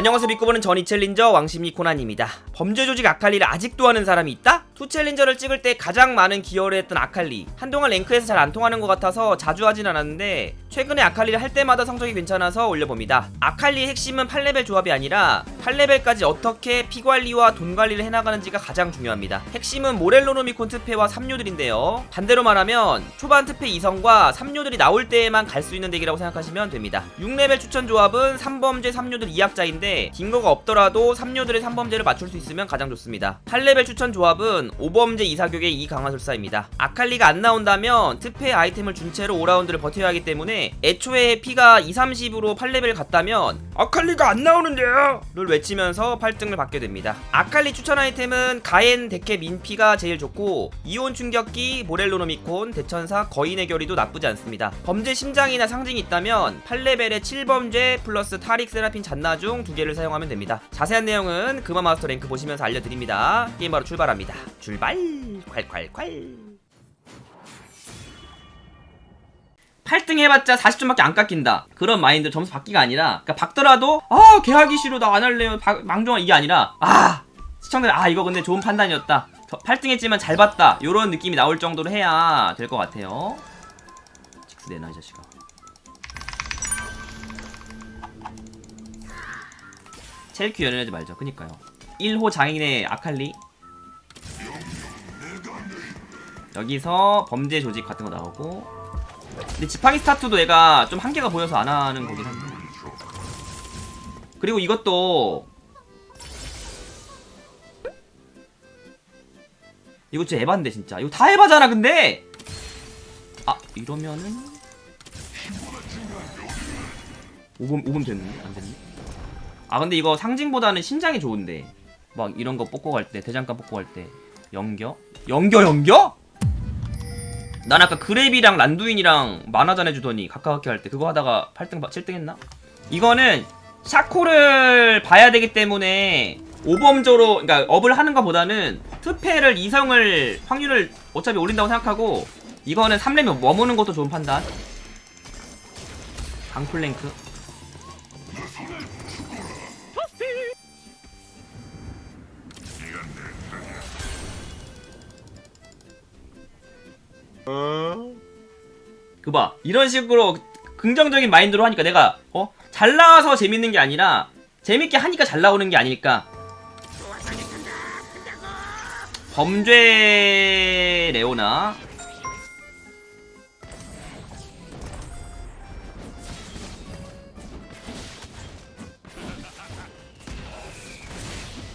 안녕하세요 믿고 보는 전이 챌린저 왕심이 코난입니다. 범죄 조직 아칼리를 아직도 하는 사람이 있다? 투 챌린저를 찍을 때 가장 많은 기여를 했던 아칼리. 한동안 랭크에서 잘 안 통하는 것 같아서 자주 하진 않았는데 최근에 아칼리를 할 때마다 성적이 괜찮아서 올려봅니다. 아칼리의 핵심은 8레벨 조합이 아니라 8레벨까지 어떻게 피 관리와 돈 관리를 해나가는지가 가장 중요합니다. 핵심은 모렐로노미콘 특패와 3료들인데요. 반대로 말하면 초반 특패 이성과 3료들이 나올 때에만 갈 수 있는 덱이라고 생각하시면 됩니다. 6레벨 추천 조합은 3범죄 3료들 2약자인데 딩거가 없더라도 3료들의 3범죄를 맞출 수 있으면 가장 좋습니다. 8레벨 추천 조합은 5범죄 2사격의 2강화술사입니다. 아칼리가 안 나온다면 특패 아이템을 준 채로 5라운드를 버텨야 하기 때문에 애초에 피가 2, 30으로 8레벨 갔다면 아칼리가 안 나오는데요! 를 외치면서 8등을 받게 됩니다. 아칼리 추천 아이템은 가엔, 데케, 민피가 제일 좋고 이온 충격기, 모렐로노미콘, 대천사, 거인의 결의도 나쁘지 않습니다. 범죄 심장이나 상징이 있다면 8레벨의 7범죄 플러스 타릭 세라핀 잔나중 두 개를 사용하면 됩니다. 자세한 내용은 그마 마스터 랭크 보시면서 알려드립니다. 게임 바로 출발합니다. 출발! 콸콸콸! 8등 해봤자 40점밖에 안 깎인다. 그런 마인드 점수 받기가 아니라, 그러니까 박더라도, 아, 개하기 싫어, 나 안 할래요. 박- 망종아, 이게 아니라, 아, 시청자들, 아, 이거 근데 좋은 판단이었다. 8등 했지만 잘 봤다. 요런 느낌이 나올 정도로 해야 될 것 같아요. 직수 내놔, 이 자식아. 첼큐 연연하지 말죠. 그니까요. 1호 장인의 아칼리. 여기서 범죄 조직 같은 거 나오고, 근데 지팡이 스타트도 얘가 좀 한계가 보여서 안 하는 거긴 한데. 그리고 이것도 이거 진짜 에반데 진짜. 이거 다 에바잖아 근데. 아 이러면은 5분 5분 됐는데 안 됐네. 아 근데 이거 상징보다는 심장이 좋은데 막 이런 거 뽑고 갈 때 대장간 뽑고 갈 때 연겨 연겨 연겨? 난 아까 그랩이랑 란두인이랑 만화전 해주더니 가까웠게 할 때 그거 하다가 8등 7등 했나? 이거는 샤코를 봐야 되기 때문에 오범조로 그러니까 업을 하는 것보다는 투패를 이성을 확률을 어차피 올린다고 생각하고 이거는 3렘이 머무는 것도 좋은 판단 강플랭크 그봐. 이런 식으로 긍정적인 마인드로 하니까 내가 어? 잘 나와서 재밌는 게 아니라 재밌게 하니까 잘 나오는 게 아닐까. 범죄 레오나.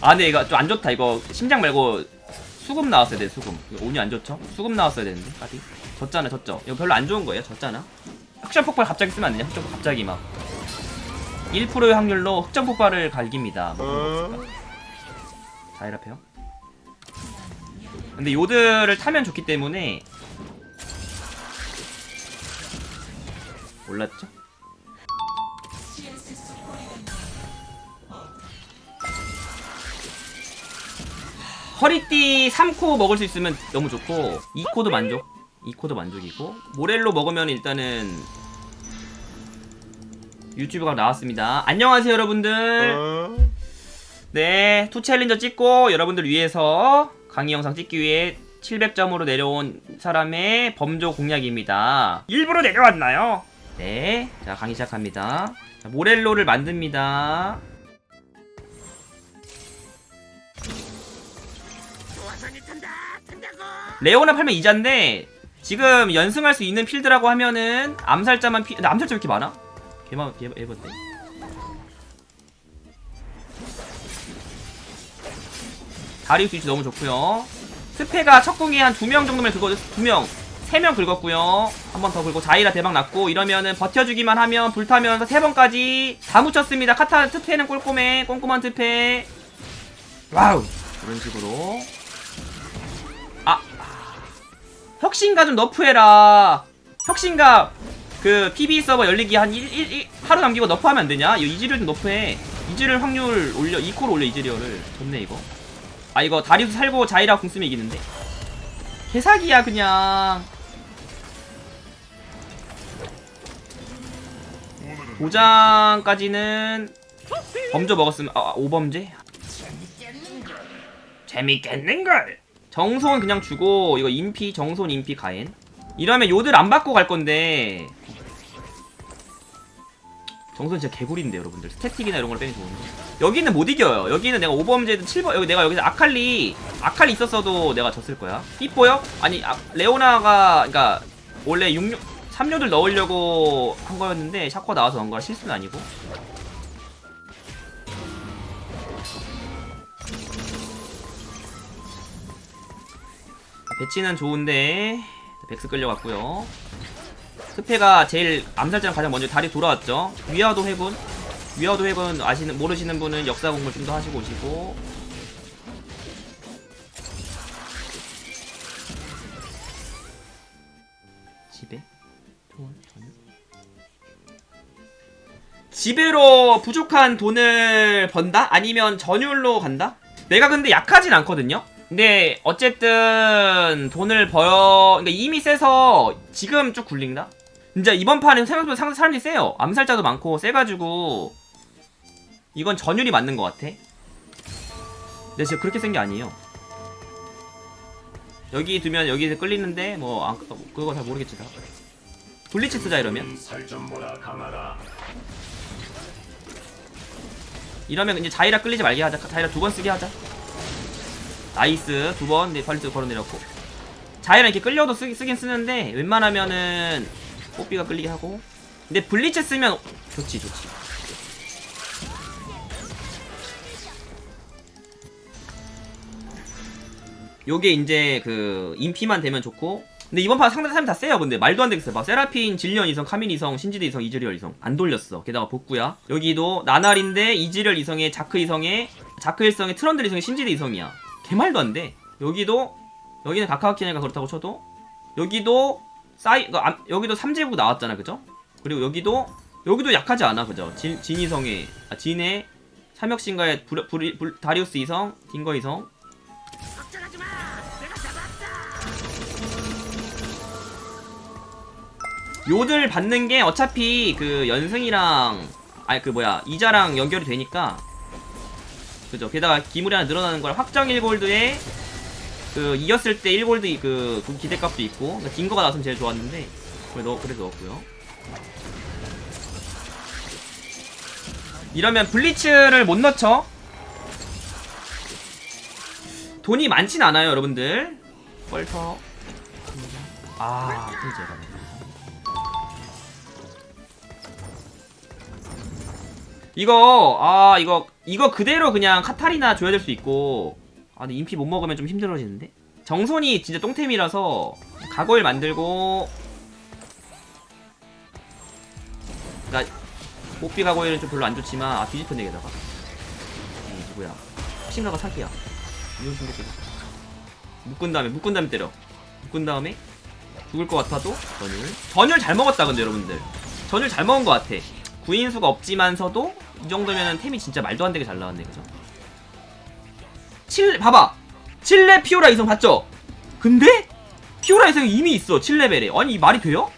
아 근데 이거 좀 안 좋다. 이거 심장 말고 수금 나왔어야 돼 수금. 이거 운이 안 좋죠? 수금 나왔어야 되는데. 까비 졌잖아 졌죠? 이거 별로 안 좋은 거예요 졌잖아. 흑점 폭발 갑자기 쓰면 안 되냐? 흑점 갑자기 막. 1%의 확률로 흑점 폭발을 갈깁니다. 뭐 자이라페요? 근데 요드를 타면 좋기 때문에 몰랐죠? 허리띠 3코 먹을 수 있으면 너무 좋고 2코도 만족 2코도 만족이고 모렐로 먹으면 일단은 유튜브가 나왔습니다 안녕하세요 여러분들 네, 투 챌린저 찍고 여러분들 위해서 강의 영상 찍기 위해 700점으로 내려온 사람의 범조 공략입니다. 일부러 내려왔나요? 네, 자 강의 시작합니다. 자, 모렐로를 만듭니다. 레오나 팔면 이자인데 지금 연승할 수 있는 필드라고 하면은 암살자만 피... 근데 암살자 왜 이렇게 많아? 개만 개 에버데. 다리우스 위치 너무 좋고요. 스페가 첫 공에 한 두 명 정도면 긁어 두 명, 세 명 긁었고요. 한 번 더 긁고 자이라 대박 났고 이러면은 버텨주기만 하면 불타면서 세 번까지 다 묻혔습니다. 카타 트페는 꼼꼼해, 꼼꼼한 트페. 와우 이런 식으로. 혁신가 좀 너프해라. 혁신가 그 PB 서버 열리기 한 1, 1, 1 하루 남기고 너프하면 안 되냐? 이거 이즈리얼 좀 너프해. 이즈리얼 확률 올려 2코로 올려 이즈리얼을. 좋네 이거. 아 이거 다리우스 살고 자이라 궁 쓰면 이기는데 개사기야 그냥 도장까지는 범저 먹었으면 아 오범죄 재밌겠는걸 정손 그냥 주고 이거 인피 정손 인피 가엔 이러면 요들 안 받고 갈 건데. 정손 진짜 개구리인데 여러분들. 스태틱이나 이런 걸 빼면 좋은데. 여기는 못 이겨요. 여기는 내가 오범죄든 7번 여기 내가 여기서 아칼리 아칼리 있었어도 내가 졌을 거야. 삐뽀요? 아니 아, 레오나가 그니까 원래 66 3료들 넣으려고 한 거였는데 샤코가 나와서 넣은 거라 실수는 아니고 배치는 좋은데 백스 끌려갔고요. 스페가 제일 암살자랑 가장 먼저 다리 돌아왔죠. 위아도 회군 위아도 회군 아시는 모르시는 분은 역사 공부 좀 더 하시고 오시고. 집에 지배로 부족한 돈을 번다? 아니면 전율로 간다? 내가 근데 약하진 않거든요? 근데 어쨌든 돈을 벌어 그러니까 이미 세서 지금 쭉 굴린다? 진짜 이번 판은 생각보다 상- 사람들이 세요 암살자도 많고 세가지고 이건 전율이 맞는 것 같아 근데 진짜 그렇게 센 게 아니에요 여기 두면 여기 끌리는데 뭐 안, 그거 잘 모르겠지 다 블리치 쓰자 이러면. 이러면 이제 자이라 끌리지 말게 하자. 자이라 두 번 쓰게 하자. 나이스 두 번. 네, 펄트 걸어 내렸고. 자이라 이렇게 끌려도 쓰, 쓰긴 쓰는데 웬만하면은 뽀삐가 끌리게 하고. 근데 블리츠 쓰면 좋지 좋지. 요게 이제 그 인피만 되면 좋고 근데 이번 판 상대 사람 다 세요 근데 말도 안 되겠어요 막 세라핀 질리언 이성 카민 이성 신지드 이성 이즈리얼 이성 안 돌렸어 게다가 복구야 여기도 나날인데 이즈리얼 이성에 자크 이성에 자크 일성에 트런들 이성에 신지드 이성이야 개말도 안 돼. 여기도 여기는 가카와키니까 그렇다고 쳐도 여기도 사이 그 암- 여기도 삼제국 나왔잖아 그죠? 그리고 여기도 여기도 약하지 않아 그죠? 진, 진 이성에 아, 진의 삼역신가의 불, 불, 불, 다리우스 이성 딩거 이성. 요들 받는 게 어차피 그 연승이랑 아니 그 뭐야 이자랑 연결이 되니까 그죠? 게다가 기물이 하나 늘어나는 걸 확정 1골드에 그 이겼을 때 1골드 그, 그 기대값도 있고 그러니까 딩거가 나왔으면 제일 좋았는데 그래 넣 그래서 넣었고요. 이러면 블리츠를 못 넣죠? 돈이 많진 않아요 여러분들. 뻘터 아 진짜 이거 아 이거 이거 그대로 그냥 카타리나 줘야 될 수 있고. 아 근데 인피 못 먹으면 좀 힘들어지는데? 정손이 진짜 똥템이라서 가골 만들고. 그니까 뽀삐 가골은 좀 별로 안 좋지만 아 뒤집혔네 게다가. 이 누구야? 신가가 사기야. 이런 때려 묶은 다음에 묶은 다음에 때려. 묶은 다음에 죽을 것 같아도 전율. 전율 잘 먹었다 근데 여러분들. 전율 잘 먹은 것 같아 구인수가 없지만서도 이 정도면은 템이 진짜 말도 안 되게 잘 나왔네 그죠? 7 봐봐 7레 피오라 이성 봤죠? 근데 피오라 이성이 이미 있어 7레벨에 아니 이 말이 돼요?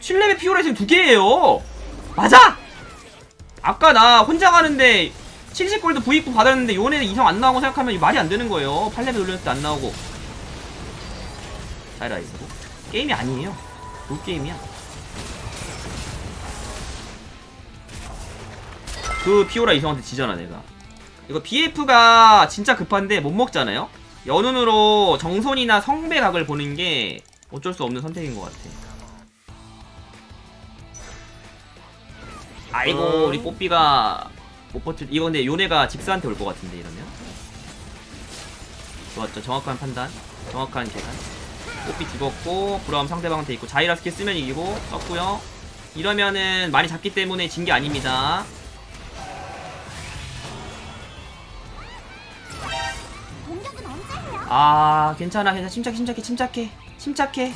칠레벨 피오라 이성 두 개예요 맞아! 아까 나 혼자 가는데 70골드 V2 받았는데 요번에 이성 안 나오고 생각하면 이 말이 안 되는 거예요 8레벨 올렸을 때 안 나오고 자이라 이성고 게임이 아니에요. 뭘 게임이야. 그 피오라 이성한테 지잖아 내가. 이거 BF가 진짜 급한데 못 먹잖아요? 연운으로 정손이나 성배각을 보는 게 어쩔 수 없는 선택인 것 같아. 아이고 우리 뽀삐가 못 버틸 이거 근데 요네가 집사한테 올 것 같은데 이러면? 좋았죠. 정확한 판단. 정확한 계산 뽀삐 죽었고 브라움 상대방한테 있고 자이라 스킬 쓰면 이기고 썼고요. 이러면은 많이 잡기 때문에 진 게 아닙니다? 아 괜찮아 괜찮아. 침착해 침착해 침착해. 침착해.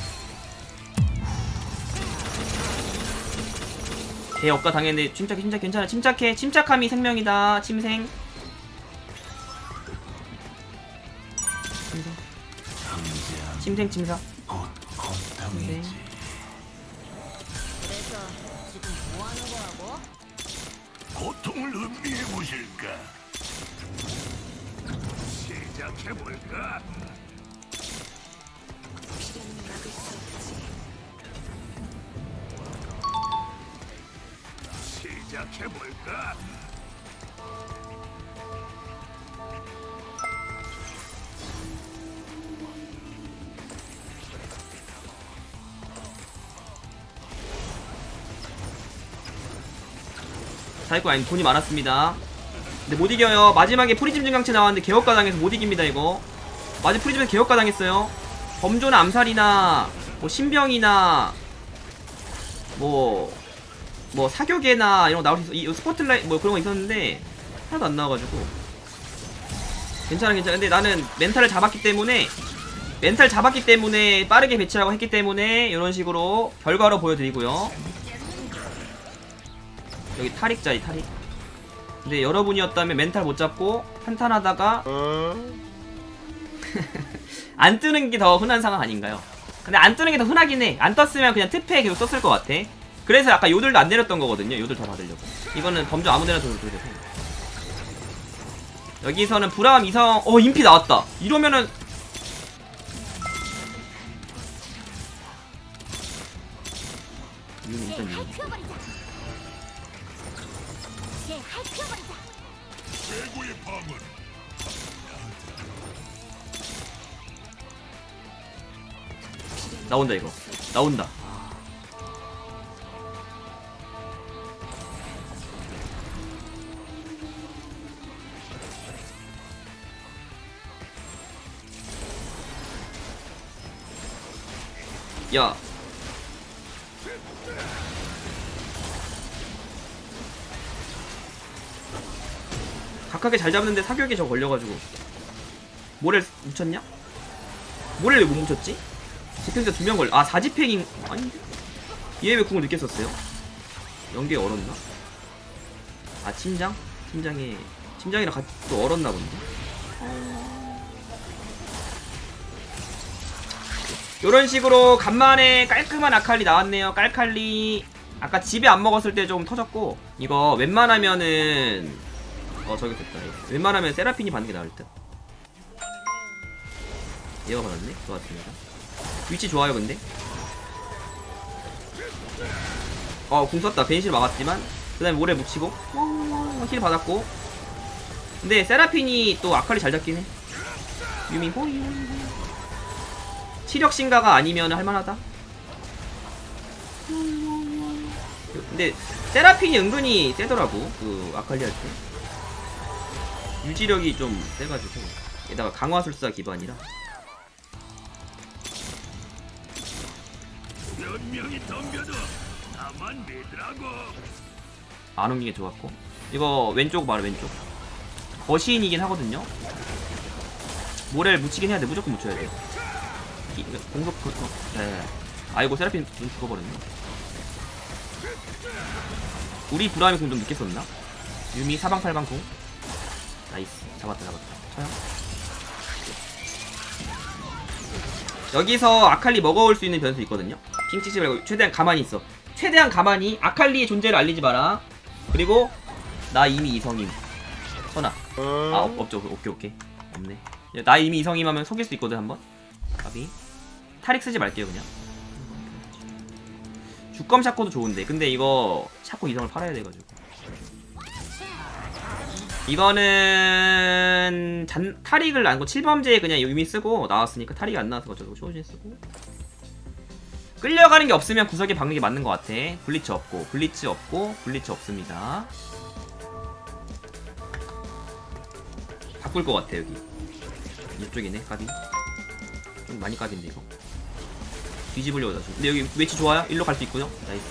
개 억까 당했는데 침착해 침착해 괜찮아. 침착해. 침착함이 생명이다 침생 침생 침사 침생 지금 뭐 하는 거라고? 고통을 음미해 보실까? 시작해 볼까? 시작해 볼까? 자이거 아니 돈이 많았습니다. 근데 못 이겨요. 마지막에 프리즘 증강체 나왔는데 개혁가 당해서 못 이깁니다 이거. 마지 프리즘에서 개혁가 당했어요. 범조나 암살이나 뭐 신병이나 뭐. 뭐 사격에나 이런 거 나올 수 있어. 이 스포트라이트 뭐 그런 거 있었는데 하나도 안 나와가지고 괜찮아 괜찮아. 근데 나는 멘탈을 잡았기 때문에 멘탈 잡았기 때문에 빠르게 배치하고 했기 때문에 이런 식으로 결과로 보여드리고요. 여기 탈익자이 탈익. 근데 여러분이었다면 멘탈 못 잡고 한탄하다가 안 뜨는 게 더 흔한 상황 아닌가요? 근데 안 뜨는 게 더 흔하긴 해. 안 떴으면 그냥 특패에 계속 썼을 것 같아. 그래서 아까 요들도 안 내렸던 거거든요. 요들 더 받으려고. 이거는 범주 아무데나 줘도 돼서. 여기서는 브라움 이성 어 인피 나왔다. 이러면은 이건 쟤 일단 나온다 이거 나온다 야 각하게 잘 잡는데 사격에 저 걸려가지고 모래를 묻혔냐? 모래를 왜 못 묻혔지? 집행자 두명 걸. 아 사집행인 아니 얘왜 궁을 늦게 썼어요? 연계 얼었나? 아 팀장? 팀장이 팀장이랑 같이 또 얼었나 본데. 요런 식으로 간만에 깔끔한 아칼리 나왔네요. 깔칼리. 아까 집에 안 먹었을 때 좀 터졌고 이거 웬만하면은 어 저기 됐다. 웬만하면 세라핀이 받는 게 나을 듯. 얘가 받았네. 좋았습니다. 위치 좋아요 근데? 어궁 썼다. 벤실 막았지만. 그 다음에 모래 묻히고. 어, 힐 받았고. 근데 세라핀이 또 아칼리 잘 잡긴 해. 유미 호이. 치력 신가가 아니면 할만하다. 근데 세라핀이 은근히 세더라고 그 아칼리 할 때. 유지력이 좀 세가지고. 게다가 강화술사 기반이라 몇 명이 덤벼도 나만 믿으라고. 안 옮기게 좋았고. 이거 왼쪽 봐라 왼쪽. 거시인이긴 하거든요. 모래를 묻히긴 해야 돼. 무조건 묻혀야 돼요. 이- 공속 그- 어, 네. 아이고 세라핀 눈 죽어버렸네. 우리 브라움이 궁좀 늦게 썼나? 유미 사방팔방 궁 나이스. 잡았다 잡았다. 쳐요 여기서 아칼리 먹어올 수 있는 변수 있거든요 핑 찍지 말고 최대한 가만히 있어. 최대한 가만히 아칼리의 존재를 알리지 마라. 그리고 나 이미 이성임. 선아. 아 없, 없죠. 오케이 오케이. 없네. 나 이미 이성임 하면 속일 수 있거든 한번. 가비. 타릭 쓰지 말게요 그냥. 주검 샤코도 좋은데. 근데 이거 샤코 이성을 팔아야 돼가지고. 이거는 잔, 타릭을 안고 7범죄에 그냥 유미 쓰고 나왔으니까 타릭이 안 나와서 저도 쇼진 쓰고 끌려가는 게 없으면 구석에 박는 게 맞는 것 같아. 블리츠 없고 블리츠 없고 블리츠 없습니다. 바꿀 것 같아 여기. 이쪽이네 까비. 좀 많이 까비인데 이거. 뒤집으려고 하죠 근데 여기 외치 좋아요? 일로 갈 수 있고요. 나이스.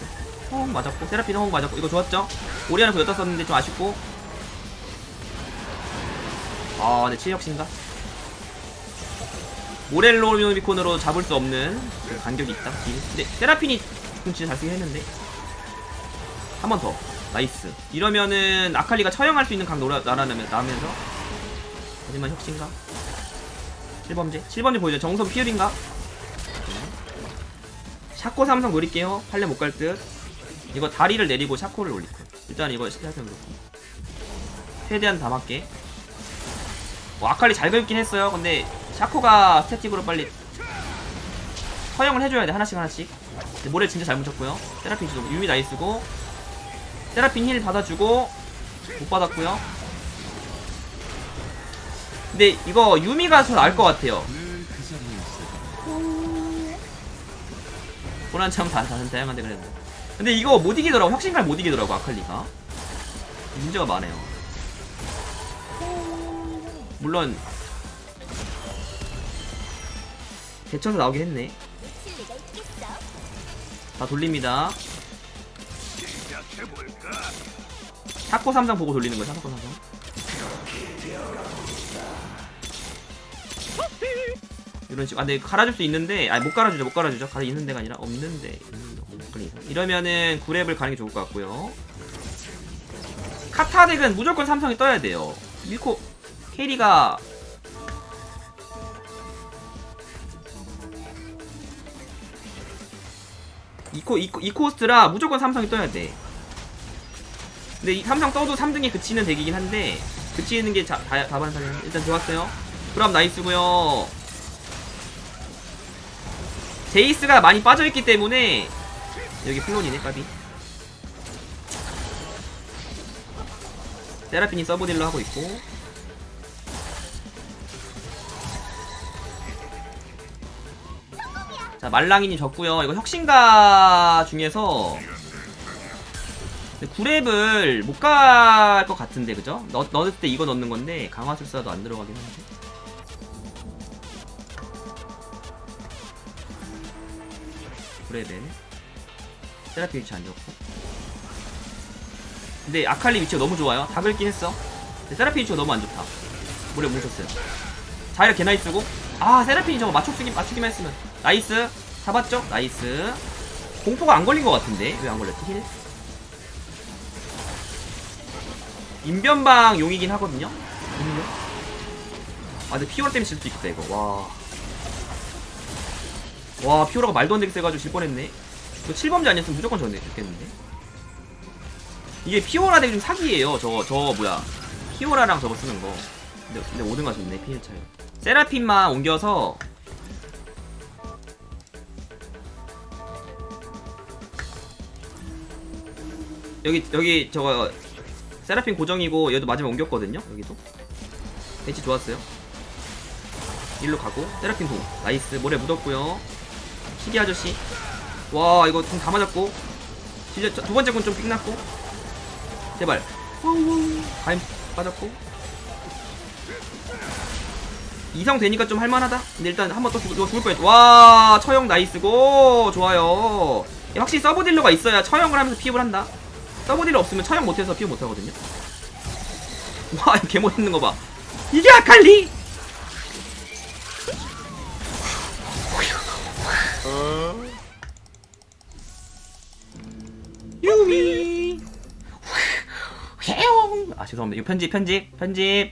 호응 맞았고. 세라핀 호응 맞았고. 이거 좋았죠? 오리아는 그 여기다 썼는데 좀 아쉽고. 아 근데 치역신가 모렐로 미콘으로 잡을 수 없는 그 간격이 있다. 근데 세라핀이 좀 진짜 잘 쓰긴 했는데. 한 번 더. 나이스. 이러면은 아칼리가 처형할 수 있는 각 노라, 나라면서 나면서. 하지만 혁신가? 7범죄? 7범죄 보이죠? 정선 피율인가? 샤코 삼성 노릴게요. 팔레 못 갈 듯. 이거 다리를 내리고 샤코를 거야 일단 이거 시작해 놓고. 최대한 다 맞게. 뭐 아칼리 잘 긁긴 했어요. 근데 샤코가 스태틱으로 빨리 허용을 해줘야 돼. 하나씩 하나씩. 모래 진짜 잘 묻혔고요. 세라핀 지도 유미 나이스고 세라핀 힐 받아주고 못 받았고요. 근데 이거 유미가 더 나을 것 같아요. 고난참 다, 다, 다양한데 그래도 근데 이거 못 이기더라고. 혁신갈 못 이기더라고 아칼리가. 문제가 많아요. 물론 대처서 나오긴 했네. 다 돌립니다? 샤코 삼성 보고 돌리는 거야 샤코 삼성 이런 식으로 아 근데 갈아줄 수 있는데 아니 못 갈아주죠 못 갈아주죠 갈아 있는 데가 아니라 없는데. 이러면은 9랩을 가는 게 좋을 것 같고요 카타 덱은 무조건 삼성이 떠야 돼요 밀코 캐리가 이코 이코 이코스트라 무조건 삼성이 떠야 돼. 근데 이 삼성 떠도 3등에 그치는 덱이긴 한데 그치는 게 자, 다, 다반사긴 한데 일단 좋았어요. 그럼 나이스고요. 제이스가 많이 빠져있기 때문에 여기 플론이네 까비. 세라핀이 서브딜로 하고 있고 자 말랑이님 졌고요. 이거 혁신가 중에서 9랩을 못 갈 것 같은데 그죠? 넣, 넣을 때 이거 넣는 건데 강화술사도 안 들어가긴 하는데. 구레벨 세라피 위치 안 좋고. 근데 아칼리 위치가 너무 좋아요. 다 긁긴 했어. 세라피 위치가 너무 안 좋다. 오래 뭉쳤어요. 자이라 개나이 쓰고 아 세라핀이 저거 맞춰주기, 맞추기만 했으면 나이스 잡았죠? 나이스 공포가 안 걸린 것 같은데 왜 안 걸렸지? 힐? 인변방 용이긴 하거든요? 인변? 아 근데 피오라 때문에 질 수도 있겠다 이거 와. 와 피오라가 말도 안 되게 세가지고 질 뻔했네 이거 7범죄 아니었으면 무조건 졌네 죽겠는데 이게 피오라 덱이 좀 사기예요 저거 저 뭐야 피오라랑 저거 쓰는 거 근데, 근데 5등 가셨네 피해 차이 세라핀만 옮겨서 여기 여기 저거 세라핀 고정이고 얘도 마지막에 옮겼거든요 여기도. 배치 좋았어요. 일로 가고 세라핀 동. 나이스. 모래 묻었고요. 시기 아저씨. 와 이거 동다 맞았고. 진짜 저- 두 번째 건 좀 삑났고. 제발. 가임 빠졌고 이성 되니까 좀 할만하다? 근데 일단 한 번 또 죽을, 죽을 뻔했 와 처형 나이스고. 좋아요. 확실히 서브 딜러가 있어야 처형을 하면서 피업을 한다. 서브 딜러 없으면 처형 못해서 피업 못하거든요. 와 이거 개 멋있는 거봐. 이게 아칼리! 유미! 아 죄송합니다. 이거 편집 편집 편집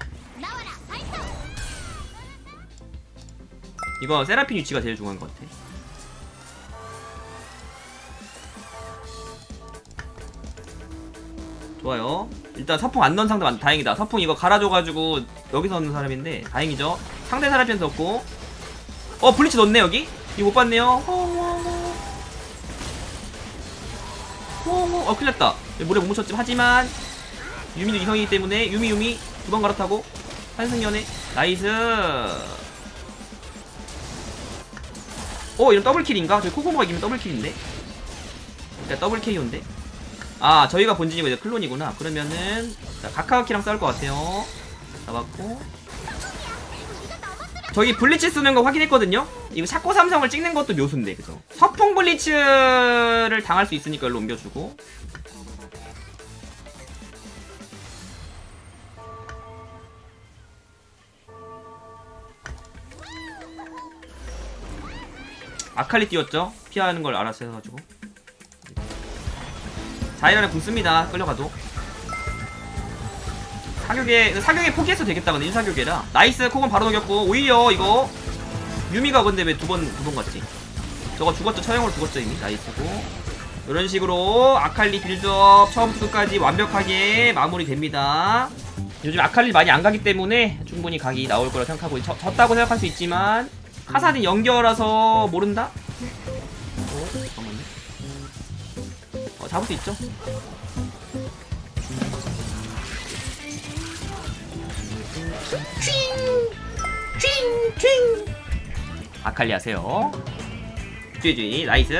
이거 세라핀 위치가 제일 중요한 것 같아. 좋아요. 일단 서풍 안 넣은 상대 많 다행이다. 서풍 이거 갈아줘가지고 여기서 넣는 사람인데 다행이죠. 상대 사람한테 넣고. 어 블리치 넣네 여기? 이거 못 봤네요. 어 큰일 났다. 물에 못 묻혔지. 하지만 유미도 이성이기 때문에 유미 유미. 두 번 갈아타고. 한승연애 나이스 어 이런 더블킬인가? 저희 코코모가 이기면 더블킬인데? 일단 더블 KO인데? 아 저희가 본진이고 이제 클론이구나 그러면은 자, 카카오키랑 싸울 것 같아요 잡았고 저기 블리츠 쓰는 거 확인했거든요? 이거 샤코 삼성을 찍는 것도 묘수인데 그죠? 서풍 블리츠를 당할 수 있으니까 일로 옮겨주고 아칼리 뛰었죠? 피하는 걸 알아서 해가지고. 자이란에 궁 씁니다. 끌려가도. 사격에 사격에 포기해서 되겠다 근데 인사격에라. 나이스 콕은 바로 녹였고. 오히려 이거 유미가 근데 왜 두 번 두 번 갔지? 저거 죽었죠? 처형으로 죽었죠 이미? 나이스고. 이런 식으로 아칼리 빌드업 처음부터 끝까지 완벽하게 마무리됩니다. 요즘 아칼리 많이 안 가기 때문에 충분히 각이 나올 거라 생각하고 졌다고 생각할 수 있지만 카사딘 연결라서 모른다? 어? 잠깐만요. 어, 잡을 수 있죠? 아칼리 하세요. 쥐쥐 나이스.